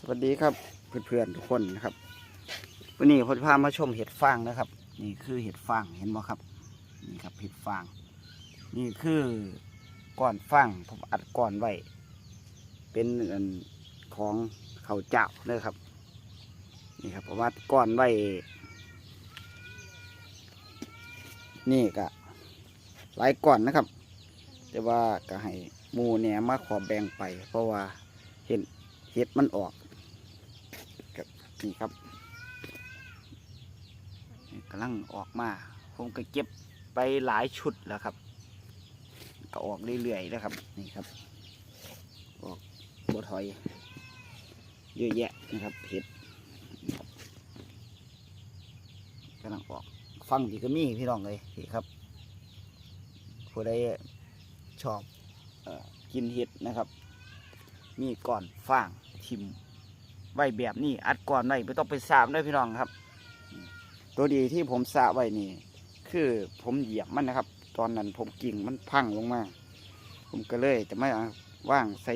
สวัสดีครับเพื่อนๆทุกคนนะครับวันนี้ผมพามาชมเห็ดฟางนะครับ นี่คือเห็ดฟางเห็นไหมครับ นี่ครับเห็ดฟาง นี่คือก้อนฟางผมอัดก้อนไว้เป็นของเขาเจ้าเลยครับ นี่ครับผมอัดก้อนไว้นี่ก็หลายก้อนนะครับ แต่ว่าก็ให้มูเนี่ยมาขอแบ่งไป เพราะว่าเห็นเห็ดมันออก นี่ครับกำลังออกมาผมก็เก็บไปหลายชุดแล้วครับ ก็ออกเรื่อยๆนะครับ นี่ครับ ออกบัวถอย เยอะแยะนะครับเห็ดกำลังออกฟังที่ก็มีพี่น้องเลยนี่ครับผู้ใดชอบออกินเห็ดนะครับ มีก่อนฟางทิม ไว้แบบนี้อัดก่อนไว้ไม่ต้องไปสาบด้วยพี่น้องครับ ตัวดีที่ผมสาไว้นี่ คือผมเหยียบมันนะครับ ตอนนั้นผมกิ่งมันพังลงมา ผมก็เลยจะไม่อาว่างใส่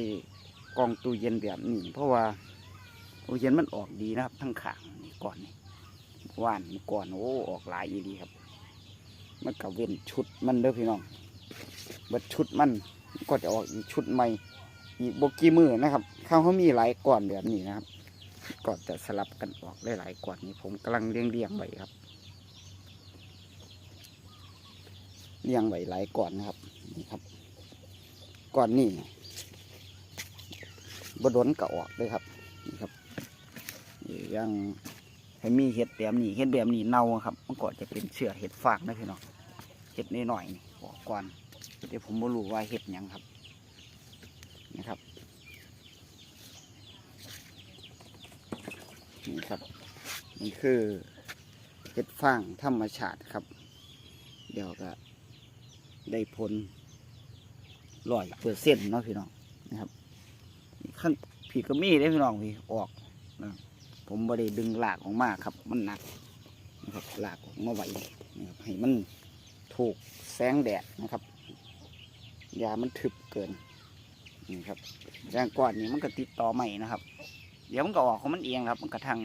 กองตู้เย็นแบบนี้ เพราะว่าตู้เย็นมันออกดีนะครับ ทั้งขางนี่ก่อนนี่ว่านก่อนโอ้ออกหลายอีดีครับ มันก็เว้นชุดมันเด้อพี่น้องเบิดชุดมันก็จะออกอีกชุดใหม่อีกบกี่มือนะครับเขาวเขามีหลายก่อนแบบนี้นะครับ ก็จะสลับกันออกหลายๆก่อนนี้ผมกำลังเลี้ยงเลี้ยงไว้ครับเลี้ยงไว้หลายก่อนนะครับนี่ครับก่อนนี้บดนก็ออกเลยครับนี่ครับยังให้มีเห็ดแบบนี้เห็ดแบบนี้เน่าครับมันก็จะเป็นเชื้อเห็ดฟางนะพี่น้องเห็ดน้อยนี่ออกก่อนเดี๋ยวผมไม่รู้ว่าเห็ดยังครับนะครับ ครับนี่คือเห็ดฟางธรรมชาติครับ เดี๋ยวก็ได้ผลร้อยเปอร์เซ็นเนาะพี่น้องนะครับขั้นผีก็มีได้พี่น้องพี่ออกนะผมไม่ได้ดึงหลากออกมาครับ มันหนักนะครับหลากออกมาไหวนะครับให้มันถูกแสงแดดนะครับยามันทึบเกินนี่ครับแรงก่อนนี่มันก็ติดต่อใหม่นะครับ เดี๋ยวมันก็ออกของมันเองครับ มันกระทัง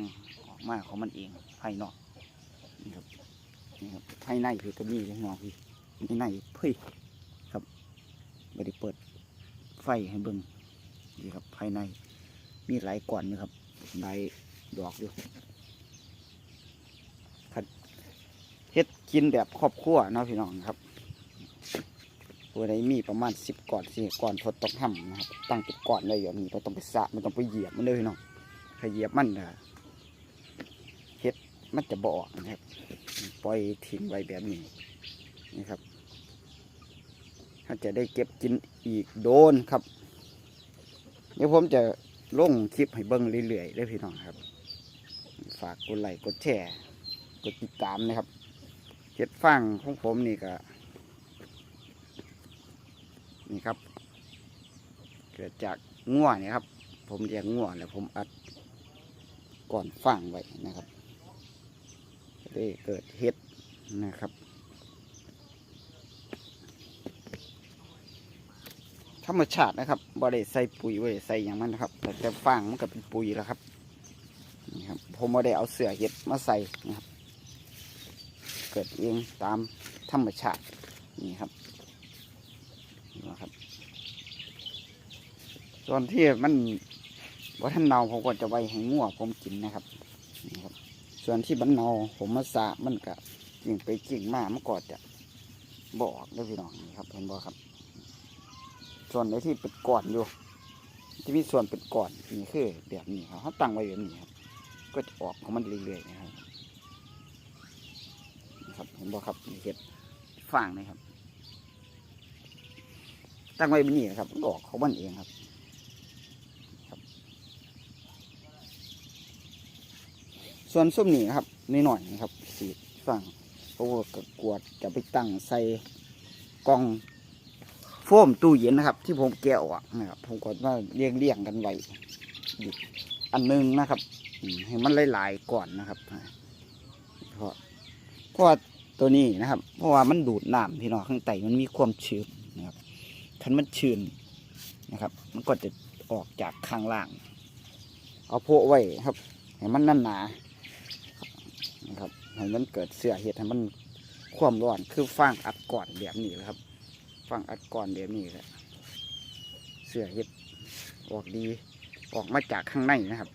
ออกมาของมันเองภายนอกนี่ครับนี่ครับภายในคือก็มีเลยน้องพี่ภายในเพ่ยครับไม่ได้เปิดไฟให้เบิ่งนี่ครับภายใน มีหลายก่อนอยู่ครับหลายดอกอยู่คันเฮ็ดกินแบบครอบครัวนาะพี่น้องครับตัวใดมีประมาณสิบก่อนสิก่อนทดต้องทำนะครับ ตั้งเป็นก่อนเลยอย่างนี้เราต้องไปสะมันต้องไปเหยียบมันเลยนาะถ้า เหยียบมันนะเฮ็ดมันจะบออกนะครับ ปล่อยทิ้งไว้แบบนี้นี่ครับถ้าจะได้เก็บกินอีกโดนครับ เดี๋ยวผมจะลงคลิปให้เบิ้งเรื่อยๆได้พี่น้องครับ ฝากกดไลค์กดแชร์กดติดตามนะครับเฮ็ดฟังของผมนี่ก็นี่ครับ เกิดจากง่วเนี่ยครับ ผมเลี้ยงง่วแล้วผมอัด ก่อนฟางไว้นะครับก็เลยเกิดเห็ดนะครับ ธรรมชาตินะครับบ่ได้ใส่ปุ๋ยบ่ได้ใส่อย่างมันนะครับ แต่แต่ฟางมันก็เป็นปุ๋ยแล้วครับนี่ครับผมบ่ได้เอาเสือเห็ดมาใส่นะครับ เกิดเองตามธรรมชาตินี่ครับนะครับส่วนที่มัน ว่าท่านเนาผมก็จะไว้ให้งัวผมกินนะครับนี่ครับ ส่วนที่มันเนาผมมาสะมันก็กิ่งไปกิ่งมามันก็จะบอกด้วยพี่น้องนี่ครับเห็นบ่ครับ ส่วนในที่เป็นก่อนอยู่ ที่มีส่วนเป็นก่อนนี่คือแบบนี้ครับเขาตั้งไว้แบบนี้ครับ ก็จะออกของมันเรื่อยๆนะครับครับเห็นบ่ครับนี่เห็ดฟางนะครับ ตั้งไว้แบบนี้นะครับก็ออกของมันเองครับ ส่วนส้มนี่ครับนิดหน่อยนะครับสีฝั่งเพราะว่ากกวดจะไปตั้งใส่กล่องโฟมตู้เย็นนะครับ ที่ผมแกะออกนะครับ ผมก็มาเรียงเรียงกันไว้อันหนึงนะครับให้มันหลายๆก่อนนะครับเพราะเพราะว่าตัวนี้นะครับ เพราะว่ามันดูดน้ำพี่น้องข้างใต้มันมีความชื้นนะครับคันมันชื้นนะครับ มันก็จะออกจากข้างล่าง เอาโพะไว้ครับ ให้มันนั่นหนา นะครับให้มันเกิดเสือเห็ดให้มันความร้อนคือฟางอัดก่อนแบบนี้นะครับฟางอัดก่อนแบบนี้แหละเสือเห็ดออกดีออกมาจากข้างในนะครับ